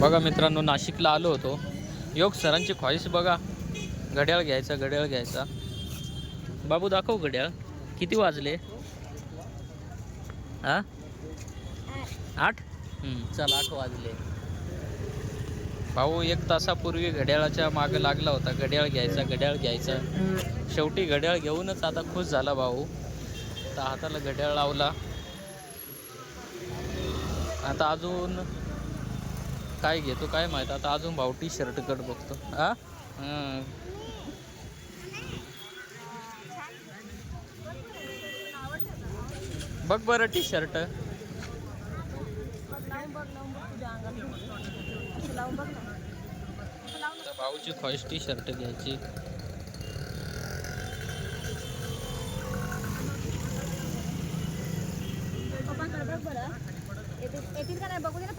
बघा मित्रांनो नाशिकला आलो होतो. योग सरांची ख्वाहिश बघा. घड्याळ घ्यायचा घड्याळ घ्यायचा. बाबू दाखव घड्याळ. किती वाजले? हा? आठ? चल आठ वाजले. भाऊ एक तासापूर्वी घड्याळाच्या मागं लागला होता. घड्याळ घ्यायचा घड्याळ घ्यायचा. शेवटी घड्याळ घेऊनच आता खुश झाला भाऊ. तर हाताला घड्याळ लावला. आता अजून काय घेतो काय माहीत? आता अजून भाऊ टी शर्ट कट बघतो. हा? बघ बरं टी शर्ट भाऊची ख्वाहिश टी शर्ट घ्यायची बघ बरं. येतील का नाही? बघू दे ना